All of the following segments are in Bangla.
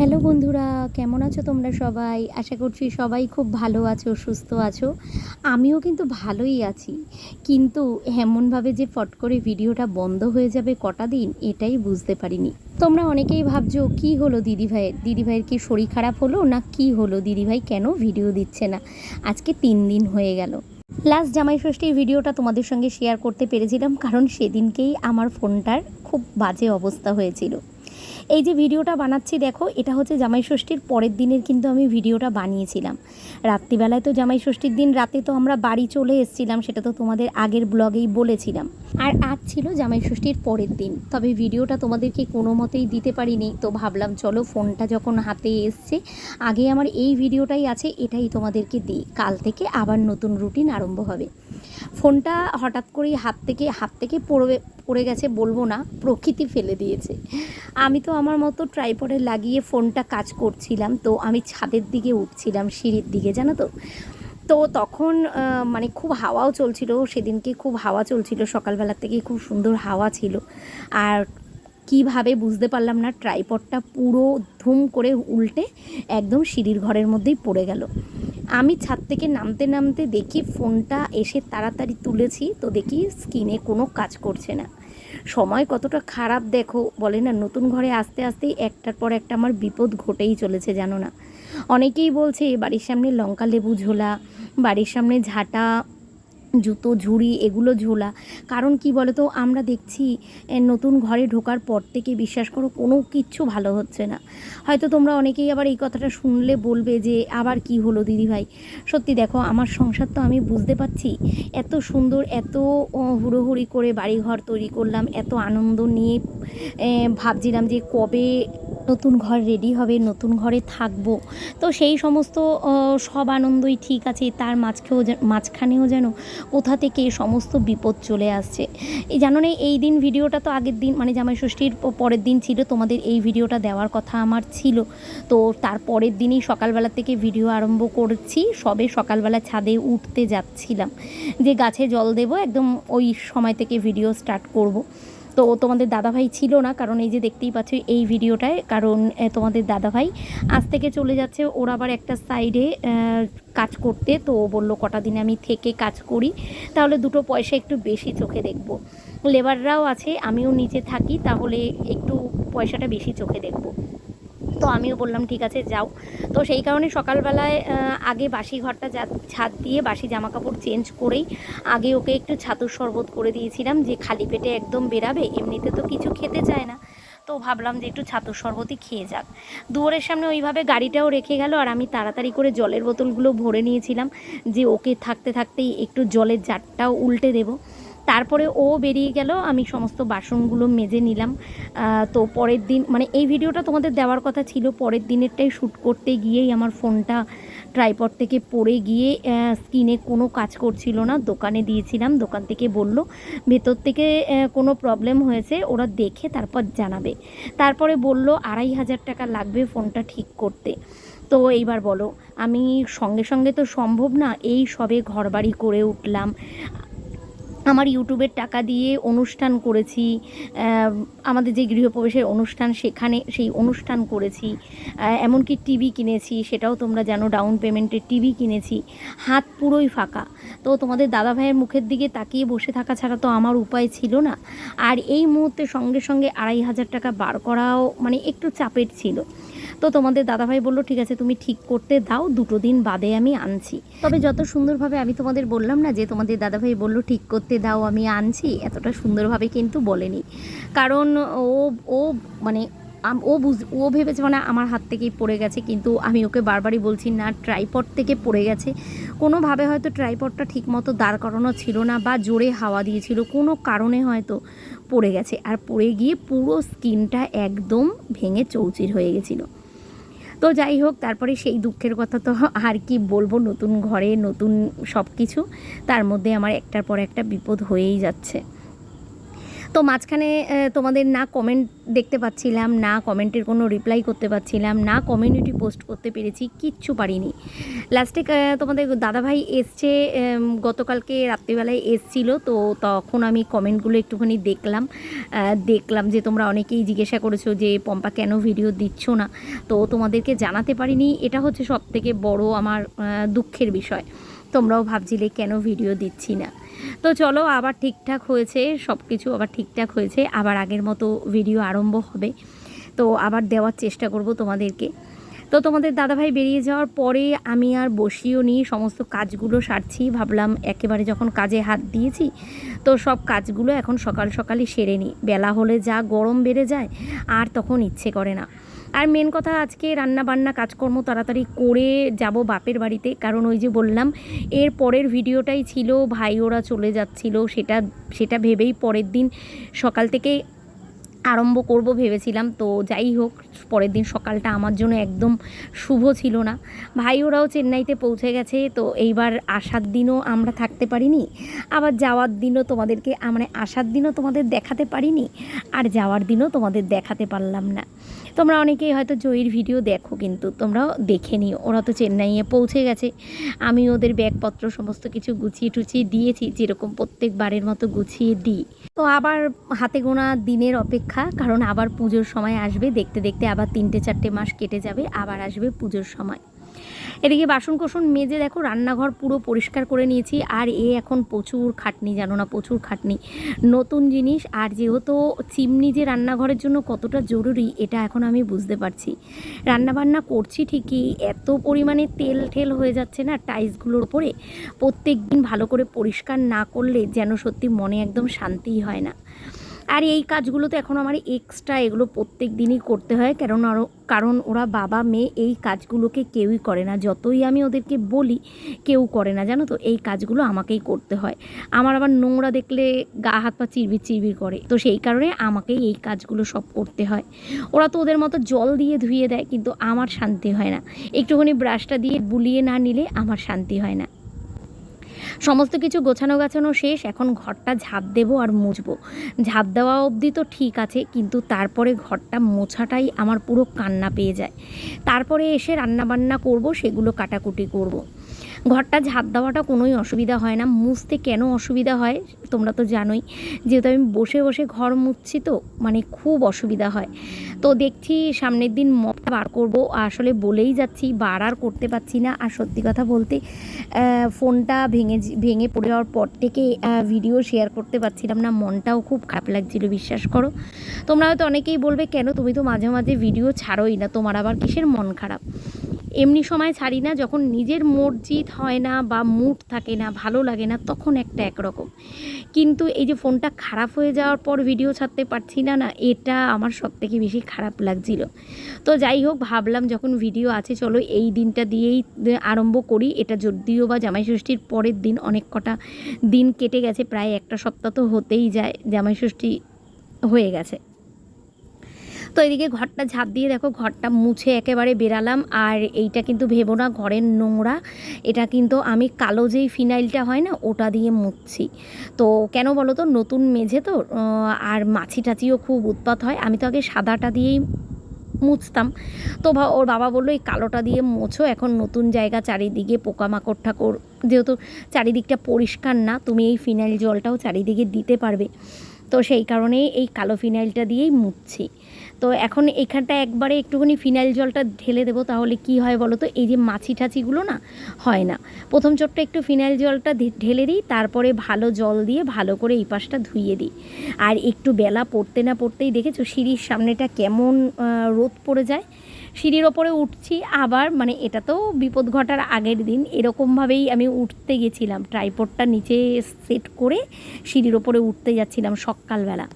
হ্যালো বন্ধুরা, কেমন আছো তোমরা সবাই? আশা করছি সবাই খুব ভালো আছো, সুস্থ আছো। আমিও কিন্তু ভালোই আছি। কিন্তু এমনভাবে যে ফট করে ভিডিওটা বন্ধ হয়ে যাবে কটা দিন, এটাই বুঝতে পারিনি। তোমরা অনেকেই ভাবছ, কি হলো দিদিভাইয়ের দিদিভাইয়ের কি শরীর খারাপ হলো? না কি হলো? দিদিভাই কেন ভিডিও দিচ্ছে না? আজকে তিন দিন হয়ে গেল। লাস্ট জামাই ষষ্ঠীর ভিডিওটা তোমাদের সঙ্গে শেয়ার করতে পেরেছিলাম, কারণ সেদিনকেই আমার ফোনটার খুব বাজে অবস্থা হয়েছিল। এই যে ভিডিওটা বানাচ্ছি, দেখো, এটা হচ্ছে জামাই ষষ্ঠীর পরের দিনের কিন্তু আমি ভিডিওটা বানিয়েছিলাম। রাত্রিবেলায় তো জামাই ষষ্ঠীর দিন, রাতে তো আমরা বাড়ি চলে এসেছিলাম, সেটা তো তোমাদের আগের ব্লগেই বলেছিলাম। আর আজ ছিল জামাই ষষ্ঠীর পরের দিন, তবে ভিডিওটা তোমাদেরকে কোনো মতেই দিতে পারিনি, তো ভাবলাম চলো ফোনটা যখন হাতে এসছে, আগে আমার এই ভিডিওটাই আছে, এটাই তোমাদেরকে দিই, কাল থেকে আবার নতুন রুটিন আরম্ভ হবে। ফোনটা হঠাৎ করেই হাত থেকে হাত থেকে পড়ে পড়ে গেছে বলব না, প্রকৃতি ফেলে দিয়েছে। আমি তো আমার মতো ট্রাইপডে লাগিয়ে ফোনটা কাজ করছিলাম। তো আমি ছাদের দিকে উঠছিলাম, সিঁড়ির দিকে, জানো তো? তো তখন মানে খুব হাওয়াও চলছিল, সেদিনকে খুব হাওয়া চলছিল, সকালবেলা থেকে খুব সুন্দর হাওয়া ছিল। আর কীভাবে বুঝতে পারলাম না ট্রাইপডটা পুরো ধুম করে উল্টে একদম সিঁড়ির ঘরের মধ্যেই পড়ে গেল। আমি ছাদ থেকে নামতে নামতে দেখি ফোনটা এসে তাড়াতাড়ি তুলেছি, তো দেখি স্কিনে কোনো কাজ করছে না। সময় কতটা খারাপ দেখো, বলে না, নতুন ঘরে আসতে আসতেই একটার পর একটা আমার বিপদ ঘটেই চলেছে, জানো না। অনেকেই বলছে বাড়ির সামনে লঙ্কা লেবু ঝোলা, বাড়ির সামনে ঝাঁটা জুতো, ঝুড়ি এগুলো ঝোলা। কারণ কি বলো তো আমরা দেখছি নতুন ঘরে ঢোকার পর থেকে বিশ্বাস করো, কোনো কিচ্ছু ভালো হচ্ছে না। হয়তো তোমরা অনেকেই আবার এই কথাটা শুনলে বলবে যে, আবার কি হলো দিদিভাই? সত্যি দেখো, আমার সংসার তো আমি বুঝতে পারছি। এত সুন্দর, এত হুড়োহুড়ি করে বাড়িঘর তৈরি করলাম, এত আনন্দ নিয়ে ভাবছিলাম যে কবে নতুন ঘর রেডি হবে, নতুন ঘরে থাকব। তো সেই সমস্ত সব আনন্দই ঠিক আছে, তার মাঝখেও মাঝখানেও যেন কোথা থেকে সমস্ত বিপদ চলে আসছে। এই জানো না এই দিন ভিডিওটা তো আগের দিন মানে জামাই ষষ্ঠীর পরের দিন ছিল, তোমাদের এই ভিডিওটা দেওয়ার কথা আমার ছিল। তো তার পরের দিনই সকালবেলা থেকে ভিডিও আরম্ভ করছি, সবে সকালবেলা ছাদে উঠতে যাচ্ছিলাম। যে গাছে জল দেবো, একদম ওই সময় থেকে ভিডিও স্টার্ট করব। তো তোমাদের দাদাভাই ছিল না, কারণ এই যে দেখতেই পাচ্ছ এই ভিডিওটায়, কারণ তোমাদের দাদাভাই আজ থেকে চলে যাচ্ছে ওর আবার একটা সাইডে কাজ করতে, তো ও বলল কটা দিনে আমি থেকে কাজ করি, তাহলে দুটো পয়সা একটু বেশি চোখে দেখব। লেবাররাও আছে, আমিও নিচে থাকি, তাহলে একটু পয়সাটা বেশি চোখে দেখব। তো আমিও বললাম, ঠিক আছে, যাও। তো সেই কারণে সকালবেলায় আগে বাসি ঘরটা ছাদ দিয়ে বাসি জামা কাপড় চেঞ্জ করেই আগে ওকে একটু ছাতুর শরবত করে দিয়েছিলাম, যে খালি পেটে একদম বেরাবে, এমনিতে তো কিছু খেতে চায় না। তো ভাবলাম যে একটু ছাতুর শরবতই খেয়ে যাক। দুয়ারের সামনে ওইভাবে গাড়িটাও রেখে গেল, আর আমি তাড়াতাড়ি করে জলের বোতলগুলো ভরে নিয়েছিলাম, যে ওকে থাকতে থাকতেই একটু জলের জারটাও উল্টে দেবো। তারপরে ও বেরিয়ে গেল, আমি সমস্ত বাসনগুলো মেজে নিলাম। তো পরের দিন মানে এই ভিডিওটা তোমাদের দেওয়ার কথা ছিল, পরের দিনেরটাই শ্যুট করতে গিয়েই আমার ফোনটা ট্রাইপড থেকে পড়ে গিয়ে স্ক্রিনে কোনো কাজ করছিল না, দোকানে দিয়েছিলাম, দোকান থেকে বলল, ভেতর থেকে কোনো প্রবলেম হয়েছে, ওরা দেখে তারপর জানাবে। তারপরে বলল, আড়াই হাজার টাকা লাগবে ফোনটা ঠিক করতে। তো এইবার বলো, আমি সঙ্গে সঙ্গে তো সম্ভব না, এই সবে ঘরবাড়ি করে উঠলাম। আমার ইউটিউবের টাকা দিয়ে অনুষ্ঠান করেছি আমাদের যে গৃহপ্রবেশের অনুষ্ঠান সেখানে সেই অনুষ্ঠান করেছি এমনকি টিভি কিনেছি, সেটাও তোমরা জানো, ডাউন পেমেন্টের টিভি কিনেছি, হাত পুরোই ফাঁকা। তো তোমাদের দাদা ভাইয়ের মুখের দিকে তাকিয়ে বসে থাকা ছাড়া তো আমার উপায় ছিল না। আর এই মুহূর্তে সঙ্গে সঙ্গে আড়াই হাজার টাকা বার করাও মানে একটু চাপের ছিল। তো তোমাদের দাদাভাই বলল, ঠিক আছে, তুমি ঠিক করতে দাও, দুটো দিন বাদে আমি আনছি। তবে যত সুন্দরভাবে আমি তোমাদের বললাম না যে তোমাদের দাদাভাই বলল, ঠিক করতে দাও, আমি আনছি, এতটা সুন্দরভাবে কিন্তু বলেনি। কারণ ও ও মানে ও বুঝ, ও ভেবেছে মানে আমার হাত থেকেই পড়ে গেছে, কিন্তু আমি ওকে বারবারই বলছি, না, ট্রাইপড থেকে পড়ে গেছে। কোনোভাবে হয়তো ট্রাইপডটা ঠিকমতো দাঁড় করানো ছিল না বা জোরে হাওয়া দিয়েছিল, কোনো কারণে হয়তো পড়ে গেছে। আর পড়ে গিয়ে পুরো স্কিনটা একদম ভেঙে চৌচির হয়ে গেছিল। তো যাই হোক, তারপরে সেই দুঃখের কথা তো আর কি বলব, নতুন ঘরে নতুন সব কিছু তার মধ্যে আমার একটার পর একটা বিপদ হয়েই যাচ্ছে। তো মাঝখানে তোমাদের না কমেন্ট দেখতে পাচ্ছিলাম, না কমেন্টের কোনো রিপ্লাই করতে পারছিলাম না কমিউনিটি পোস্ট করতে পেরেছি, কিচ্ছু পারিনি। লাস্টে তোমাদের দাদাভাই এসছে গতকালকে রাত্রিবেলায় এসছিল, তো তখন আমি কমেন্টগুলো একটুখানি দেখলাম দেখলাম যে তোমরা অনেকেই জিজ্ঞাসা করেছ যে, পম্পা কেন ভিডিও দিচ্ছ না? তো তোমাদেরকে জানাতে পারিনি, এটা হচ্ছে সব থেকে বড় আমার দুঃখের বিষয়। তোমরাও ভাবছিলে কেন ভিডিও দিচ্ছি না? তো চলো, আবার ঠিকঠাক হয়েছে সব কিছু আবার ঠিকঠাক হয়েছে, আবার আগের মতো ভিডিও আরম্ভ হবে। তো আবার দেওয়ার চেষ্টা করব তোমাদেরকে। তো তোমাদের দাদাভাই বেরিয়ে যাওয়ার পরে আমি আর বসিও নি, সমস্ত কাজগুলো সারছি, ভাবলাম একেবারে যখন কাজে হাত দিয়েছি, তো সব কাজগুলো এখন সকাল সকালই সেরে নিই বেলা হলে যা গরম বেড়ে যায়, আর তখন ইচ্ছে করে না। আর মেন কথা আজকে রান্না বান্না কাজকর্ম তাড়াতাড়ি করে যাব বাপের বাড়িতে। কারণ ওই যে বললাম, এর পরের ভিডিওটাই ছিল, ভাই ওরা চলে যাচ্ছিল, সেটা সেটা ভেবেই পরের দিন সকাল থেকে আরম্ভ করব ভেবেছিলাম, তো যাই হোক, পরের দিন সকালটা আমার জন্য একদম শুভ ছিল না। ভাই ওরাও চেন্নাইতে পৌঁছে গেছে, তো এইবার আসার দিনও আমরা থাকতে পারিনি। আবার যাওয়ার দিনও তোমাদেরকে মানে আসার দিনও তোমাদের দেখাতে পারিনি, আর যাওয়ার দিনও তোমাদের দেখাতে পারলাম না। তোমরা অনেকেই হয়তো জয়ীর ভিডিও দেখো, কিন্তু তোমরাও দেখে নিও। ওরা তো চেন্নাইয়ে পৌঁছে গেছে। আমি ওদের ব্যাগপত্র সমস্ত কিছু গুছিয়ে টুছিয়ে দিয়েছি, যেরকম প্রত্যেকবারের মতো গুছিয়ে দিই। তো আবার হাতে গোনা দিনের অপেক্ষা কারণ আবার পুজোর সময় আসবে, দেখতে দেখতে আবার তিনটে চারটে মাস কেটে যাবে, আবার আসবে পুজোর সময়। এদিকে বাসন কোসন মেজে দেখো, রান্নাঘর পুরো পরিষ্কার করে নিয়েছি, আর এ এখন প্রচুর খাটনি, জানো না, প্রচুর খাটনি। নতুন জিনিস, আর যেহেতু চিমনি যে রান্নাঘরের জন্য কতটা জরুরি, এটা এখন আমি বুঝতে পারছি। রান্নাবান্না করছি ঠিকই, এত পরিমাণে তেল ঠেল হয়ে যাচ্ছে না টাইলসগুলোর উপরে। প্রত্যেক দিন ভালো করে পরিষ্কার না করলে যেন সত্যি মনে একদম শান্তিই হয় না। আর এই কাজগুলো তো এখন আমার এক্সট্রা এগুলো প্রত্যেক দিনই করতে হয়। কারণ আরও কারণ ওরা বাবা, মেয়ে এই কাজগুলোকে কেউই করে না। যতই আমি ওদেরকে বলি, কেউ করে না। জানো তো? এই কাজগুলো আমাকেই করতে হয়। আমার আবার নোংরা দেখলে গা, হাত, পা চিরবির চিরবির করে। তো সেই কারণে আমাকেই এই কাজগুলো সব করতে হয়। ওরা তো ওদের মতো জল দিয়ে ধুয়ে দেয়, কিন্তু আমার শান্তি হয় না। একটুখানি ব্রাশটা দিয়ে বুলিয়ে না নিলে আমার শান্তি হয় না। সমস্ত কিছু গোছানো গাছানো শেষ, এখন ঘরটা ঝাঁপ দেবো আর মুছবো। ঝাঁপ দেওয়া অবধি তো ঠিক আছে, কিন্তু তারপরে ঘরটা মোছাটাই আমার পুরো কান্না পেয়ে যায়। তারপরে এসে রান্নাবান্না করব, সেগুলো কাটাকুটি করব। ঘরটা ঝাঁপ দেওয়াটা কোনোই অসুবিধা হয় না, মুছতে কেন অসুবিধা হয় তোমরা তো জানোই। যেহেতু আমি বসে বসে ঘর মুছছি তো মানে খুব অসুবিধা হয়। তো দেখছি সামনের দিন মপটা বার করব। আসলে বলেই যাচ্ছি, বার আর করতে পারছি না। আর সত্যি কথা বলতে ফোনটা ভেঙে ভেঙে পড়ে যাওয়ার পর থেকে ভিডিও শেয়ার করতে পারছিলাম না। মনটাও খুব খারাপ লাগছিল, বিশ্বাস করো। তোমরা হয়তো অনেকেই বলবে, কেন তুমি তো মাঝে মাঝে ভিডিও ছাড়োই না? তোমার আবার কিসের মন খারাপ? এমনি সময় ছাড়ি না, যখন নিজের মর্জিত হয় না বা মুড থাকে না, ভালো লাগে না, তখন একটা একরকম। কিন্তু এই যে ফোনটা খারাপ হয়ে যাওয়ার পর ভিডিও ছাড়তে পারছি না না, এটা আমার সব থেকে বেশি খারাপ লাগছিল। তো যাই হোক, ভাবলাম যখন ভিডিও আছে, চলো এই দিনটা দিয়েই আরম্ভ করি। এটা যদিও বা জামাই ষষ্ঠীর পরের দিন, অনেক কটা দিন কেটে গেছে, প্রায় একটা সপ্তাহ তো হতেই যায়, জামাই ষষ্ঠী হয়ে গেছে। তো এদিকে ঘরটা ঝাঁপ দিয়ে দেখো, ঘরটা মুছে একেবারে বেরালাম। আর এইটা কিন্তু ভেবো না, ঘরের নোংরা। এটা কিন্তু আমি কালো যেই ফিনাইলটা হয় না, ওটা দিয়ে মুছছি। তো কেন বলো তো, নতুন মেঝে তো আর মাছি টাছিও খুব উৎপাত হয়। আমি তো আগে সাদাটা দিয়েই মুছতাম। তো ওর বাবা বলল, এই কালোটা দিয়ে মোছো, এখন নতুন জায়গা চারিদিকে পোকামাকড় ঠাকুর, যেহেতু চারিদিকটা পরিষ্কার না, তুমি এই ফিনাইল জলটাও চারিদিকে দিতে পারবে। তো সেই কারণেই এই কালো ফিনাইলটা দিয়েই মুছছি। তো এখন এখানটা একবারে একটুখানি ফিনাইল জলটা ঢেলে দেবো, তাহলে কি হয় বলো তো? এই যে মাছি টাছিগুলো না, হয় না। প্রথম চোটটা একটু ফিনাইল জলটা ঢেলে দিই, তারপরে ভালো জল দিয়ে ভালো করে এই পাশটা ধুইয়ে দিই। আর একটু বেলা পড়তে না পড়তেই দেখেছ সিঁড়ির সামনেটা কেমন রোদ পড়ে যায়? সিঁড়ির ওপরে উঠছি, আবার মানে এটা তো বিপদ ঘটার আগের দিন, এরকমভাবেই আমি উঠতে গেছিলাম। ট্রাইপডটা নিচে সেট করে সিঁড়ির ওপরে উঠতে যাচ্ছিলাম সকালবেলা।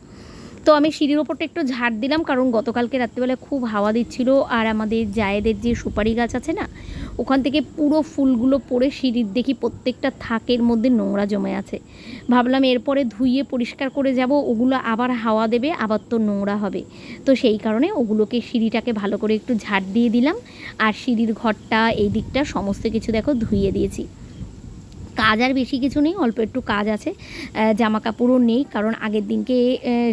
তো আমি সিঁড়ির ওপরটা একটু ঝাড় দিলাম, কারণ গতকালকে রাত্রিবেলা খুব হাওয়া দিচ্ছিল। আর আমাদের জায়েদের যে সুপারি গাছ আছে না, ওখান থেকে পুরো ফুলগুলো পড়ে সিঁড়ির দেখি প্রত্যেকটা থাকের মধ্যে নোংরা জমে আছে। ভাবলাম এরপরে ধুইয়ে পরিষ্কার করে যাব, ওগুলো আবার হাওয়া দেবে, আবার তো নোংরা হবে। তো সেই কারণে ওগুলোকে সিঁড়িটাকে ভালো করে একটু ঝাড় দিয়ে দিলাম। আর সিঁড়ির ঘরটা, এই দিকটা সমস্ত কিছু দেখো ধুইয়ে দিয়েছি। কাজ আর বেশি কিছু নেই, অল্প একটু কাজ আছে। জামা কাপড়ও নেই, কারণ আগের দিনকে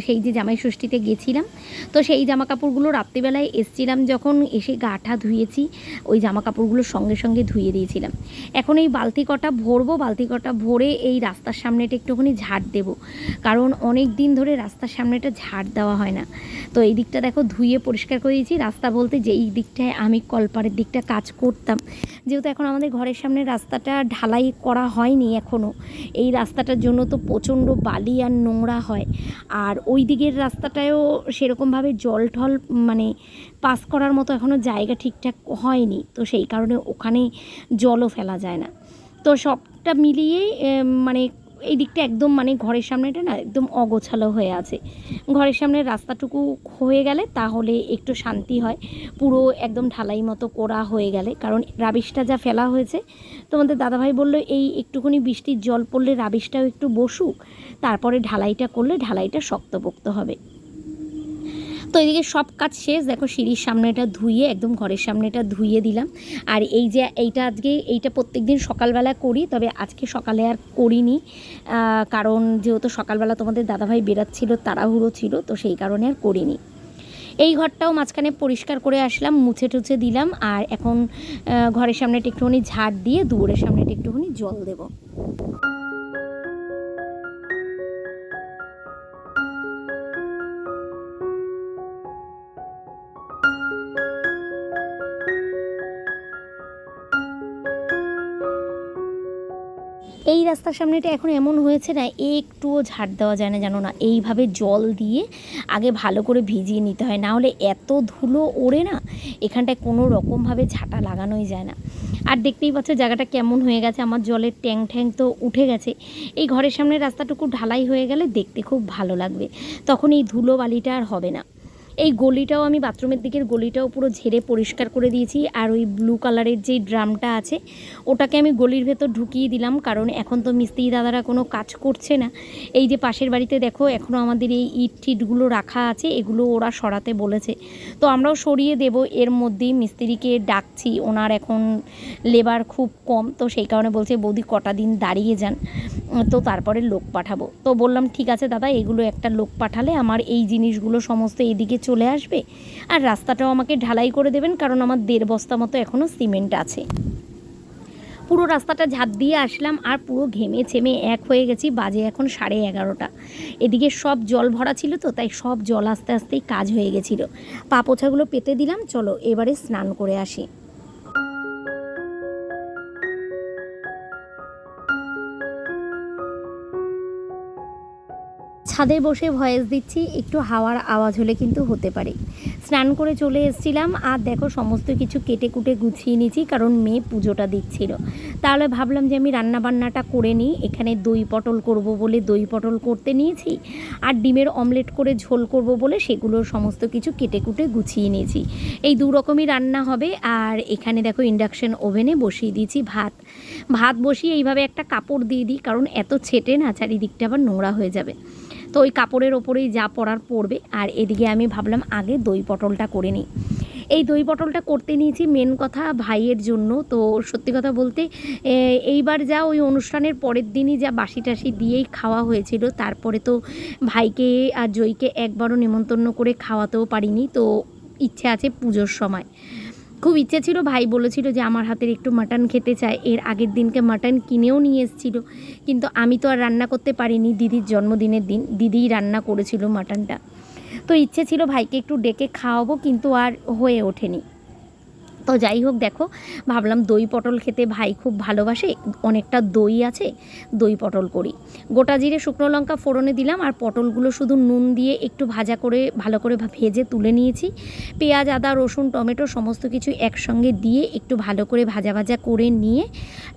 সেই যে জামাই ষষ্ঠীতে গেছিলাম, তো সেই জামা কাপড়গুলো রাত্রিবেলায় এসছিলাম যখন এসে গাটা ধুয়েছি, ওই জামা কাপড়গুলো সঙ্গে সঙ্গে ধুয়ে দিয়েছিলাম। এখন এই বালতি কটা ভরবো, বালতি কটা ভরে এই রাস্তার সামনেটা একটুখানি ঝাড় দেব, কারণ অনেক দিন ধরে রাস্তার সামনেটা ঝাড় দেওয়া হয় না। তো এই দিকটা দেখো ধুয়ে পরিষ্কার করে দিয়েছি, রাস্তা বলতে যেই দিকটায় আমি কলপাড়ের দিকটা কাজ করতাম যেহেতু এখন আমাদের ঘরের সামনে রাস্তাটা ঢালাই করা হয়নি এখনও এই রাস্তাটার জন্য তো প্রচণ্ড বালি আর নোংরা হয়। আর ওই দিকের রাস্তাটায়ও সেরকমভাবে জল ঠল মানে পাস করার মতো এখনও জায়গা ঠিকঠাক হয়নি, তো সেই কারণে ওখানে জলও ফেলা যায় না। তো সবটা মিলিয়ে মানে এই দিকটা একদম মানে ঘরের সামনেটা না একদম অগোছালো হয়ে আছে। ঘরের সামনে রাস্তাটুকু হয়ে গেলে তাহলে একটু শান্তি হয়। পুরো একদম ঢালাই মতো করা হয়ে গেলে, কারণ রাবিশটা যা ফেলা হয়েছে, তোমাদের দাদাভাই বলল এই একটুখানি বৃষ্টির জল পড়লে রাবিশটাও একটু বসুক, তারপরে ঢালাইটা করলে ঢালাইটা শক্তপোক্ত হবে। তো এদিকে সব কাজ শেষ। দেখো সিঁড়ির সামনেটা ধুয়ে, একদম ঘরের সামনেটা ধুয়ে দিলাম। আর এই যে এইটা আজকে, এইটা প্রত্যেক দিন সকালবেলা করি, তবে আজকে সকালে আর করিনি। কারণ যেহেতু সকালবেলা তোমাদের দাদাভাই বেরাচ্ছিল, তাড়াহুড়ো ছিল, তো সেই কারণে আর করিনি। এই ঘরটাও মাঝখানে পরিষ্কার করে আসলাম, মুছে টুছে দিলাম, আর এখন ঘরের সামনেটা একটুখানি ঝাড় দিয়ে, দুয়ারের সামনেটা একটুখানি জল দেবো। এই রাস্তার সামনেটা এখন এমন হয়েছে না, একটুও ঝাড় দেওয়া যায় না জানো না। এইভাবে জল দিয়ে আগে ভালো করে ভিজিয়ে নিতে হয়, না হলে এত ধুলো ওড়ে না, এখানটায় কোনো রকমভাবে ঝাঁটা লাগানোই যায় না। আর দেখতেই পাচ্ছ জায়গাটা কেমন হয়ে গেছে, আমার জলের ট্যাং ঠ্যাং তো উঠে গেছে। এই ঘরের সামনে রাস্তাটুকু ঢালাই হয়ে গেলে দেখতে খুব ভালো লাগবে। তখন এই ধুলো বালিটা আর হবে না। এই গলিটাও আমি বাথরুমের দিকের গলিটাও পুরো ঝেড়ে পরিষ্কার করে দিয়েছি আর ওই ব্লু কালারের যেই ড্রামটা আছে, ওটাকে আমি গলির ভেতর ঢুকিয়ে দিলাম কারণ এখন তো মিস্ত্রি দাদারা কোনো কাজ করছে না। এই যে পাশের বাড়িতে দেখো এখনও আমাদের এই ইট টিটগুলো রাখা আছে, এগুলো ওরা সরাতে বলেছে। তো আমরাও সরিয়ে দেব, এর মধ্যেই মিস্ত্রিকে ডাকছি, ওনার এখন লেবার খুব কম, তো সেই কারণে বলছে, বৌদি, কটা দিন দাঁড়িয়ে যান, তো তারপরে লোক পাঠাবো। তো বললাম, ঠিক আছে দাদা, এগুলো একটা লোক পাঠালে আমার এই জিনিসগুলো সমস্ত এইদিকে চলে আসবে। আর রাস্তাটাও আমাকে ঢালাই করে দেবেন, কারণ আমার দেড় বস্তা মতো এখনও সিমেন্ট আছে। পুরো রাস্তাটা ঝাঁপ দিয়ে আসলাম, আর পুরো ঘেমে ছেমে এক হয়ে গেছি, বাজে এখন সাড়ে এগারোটা। এদিকে সব জল ভরা ছিল তো, তাই সব জল আস্তে আস্তেই কাজ হয়ে গেছিল। পা পোছাগুলো পেতে দিলাম, চলো এবারে স্নান করে আসি। ছাদে বসে ভয়েস দিচ্ছি, একটু হাওয়ার আওয়াজ হলে কিন্তু হতে পারে। স্নান করে চলে এসেছিলাম, আর দেখো সমস্ত কিছু কেটে কুটে গুছিয়ে নিয়েছি, কারণ মেয়ে পুজোটা দিচ্ছিল। তাহলে ভাবলাম যে আমি রান্না বান্নাটা করে নিই, এখানে দই পটল করব বলে দই পটল করতে নিয়েছি, আর ডিমের অমলেট করে ঝোল করব বলে সেগুলোর সমস্ত কিছু কেটে কুটে গুছিয়ে নিয়েছি। এই দু রকমই রান্না হবে, আর এখানে দেখো ইন্ডাকশন ওভেনে বসিয়ে দিয়েছি ভাত। ভাত বসিয়ে এইভাবে একটা কাপড় দিয়ে দিই, কারণ এত ছেটে না, চারিদিকটা আবার নোংরা হয়ে যাবে। তো ওই কাপড়ের ওপরেই যা পরার পড়বে আর এদিকে আমি ভাবলাম আগে দই পটলটা করে নিই। এই দই পটলটা করতে নিয়েছি মেন কথা ভাইয়ের জন্য। তো সত্যি কথা বলতে এইবার যা ওই অনুষ্ঠানের পরের দিনই যা বাসি টাসি দিয়েই খাওয়া হয়েছিল, তারপরে তো ভাইকে আর জয়কে একবারও নেমন্তন্ন করে খাওয়াতেও পারিনি। তো ইচ্ছে আছে পুজোর সময়। খুব ইচ্ছে ছিল, ভাই বলেছিল যে আমার হাতের একটু মাটন খেতে চায়। এর আগের দিনকে মাটন কিনেও নিয়ে এসেছিল। কিন্তু আমি তো আর রান্না করতে পারিনি দিদির জন্মদিনের দিন। দিদিই রান্না করেছিল মাটনটা। তো ইচ্ছে ছিল ভাইকে একটু ডেকে খাওয়াবো, কিন্তু আর হয়ে ওঠেনি। তো যাই হোক, দেখো, ভাবলাম দই পটল খেতে ভাই খুব ভালোবাসে, অনেকটা দই আছে, দই পটল করি। গোটা জিরে শুকনো লঙ্কা ফোড়নে দিলাম, আর পটলগুলো শুধু নুন দিয়ে একটু ভাজা করে, ভালো করে ভেজে তুলে নিয়েছি। পেঁয়াজ, আদা, রসুন, টমেটো সমস্ত কিছু একসঙ্গে দিয়ে একটু ভালো করে ভাজা ভাজা করে নিয়ে,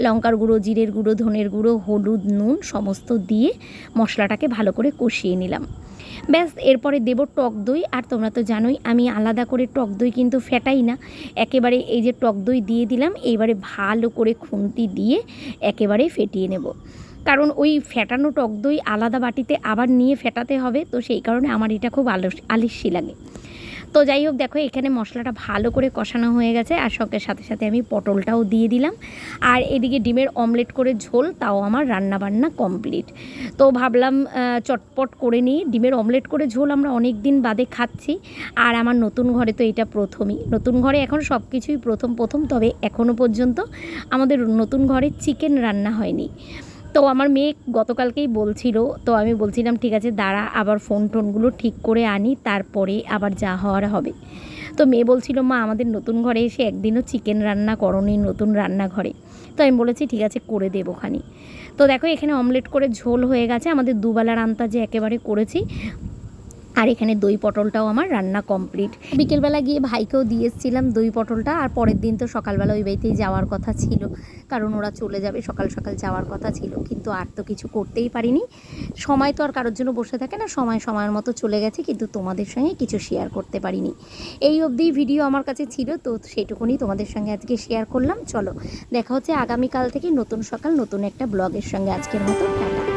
লঙ্কার গুঁড়ো, জিরের গুঁড়ো, ধনের গুঁড়ো, হলুদ, নুন সমস্ত দিয়ে মশলাটাকে ভালো করে কষিয়ে নিলাম। ব্যাস, এরপরে দেব টক দই। আর তোমরা তো জানোই, আমি আলাদা করে টক দই কিন্তু ফেটাই না। একেবারে এই যে টক দই দিয়ে দিলাম, এইবারে ভালো করে খুন্তি দিয়ে একেবারে ফেটিয়ে নেব। কারণ ওই ফেটানো টক দই আলাদা বাটিতে আবার নিয়ে ফেটাতে হবে, তো সেই কারণে আমার এটা খুব আলস আলিস্যি লাগে। তো যাই হোক, দেখো, এখানে মশলাটা ভালো করে কষানো হয়ে গেছে আর সঙ্গে সাথে সাথে আমি পটলটাও দিয়ে দিলাম। আর এদিকে ডিমের অমলেট করে ঝোল, তাও আমার রান্না বান্না কমপ্লিট। তো ভাবলাম চটপট করে নিই ডিমের অমলেট করে ঝোল আমরা অনেক দিন বাদে খাচ্ছি। আর আমার নতুন ঘরে তো এটা প্রথমই। নতুন ঘরে এখন সব কিছুই প্রথম প্রথম, তবে এখনও পর্যন্ত আমাদের নতুন ঘরে চিকেন রান্না হয়নি। তো আমার মেয়ে গতকালকেই বলছিল, তো আমি বলছিলাম, ঠিক আছে, দাঁড়া, আবার ফোন টোনগুলো ঠিক করে আনি, তারপরে আবার যা হওয়ার হবে। তো মেয়ে বলছিল, মা, আমাদের নতুন ঘরে এসে একদিনও চিকেন রান্না করনি, নতুন রান্নাঘরে। তো আমি বলেছি, ঠিক আছে, করে দেবো খানি। তো দেখো, এখানে অমলেট করে ঝোল হয়ে গেছে। আমাদের দুবেলা রান্তা যে একেবারে করেছি আর এখানে দই পটলটাও আমার রান্না কমপ্লিট। বিকেলবেলা গিয়ে ভাইকেও দিয়ে এসেছিলাম দই পটলটা, আর পরের দিন তো সকালবেলা ওই বাড়িতেই যাওয়ার কথা ছিল। কারণ ওরা চলে যাবে, সকাল সকাল যাওয়ার কথা ছিল, কিন্তু আর তো কিছু করতেই পারিনি। সময় তো আর কারোর জন্য বসে থাকে না, সময় সময়ের মতো চলে গেছে, কিন্তু তোমাদের সঙ্গে কিছু শেয়ার করতে পারিনি। এই অবধি ভিডিও আমার কাছে ছিল, তো সেইটুকুনি তোমাদের সঙ্গে আজকে শেয়ার করলাম। চলো, দেখা হচ্ছে আগামীকাল থেকে নতুন সকাল, নতুন একটা ব্লগের সঙ্গে। আজকের মতো টাটা।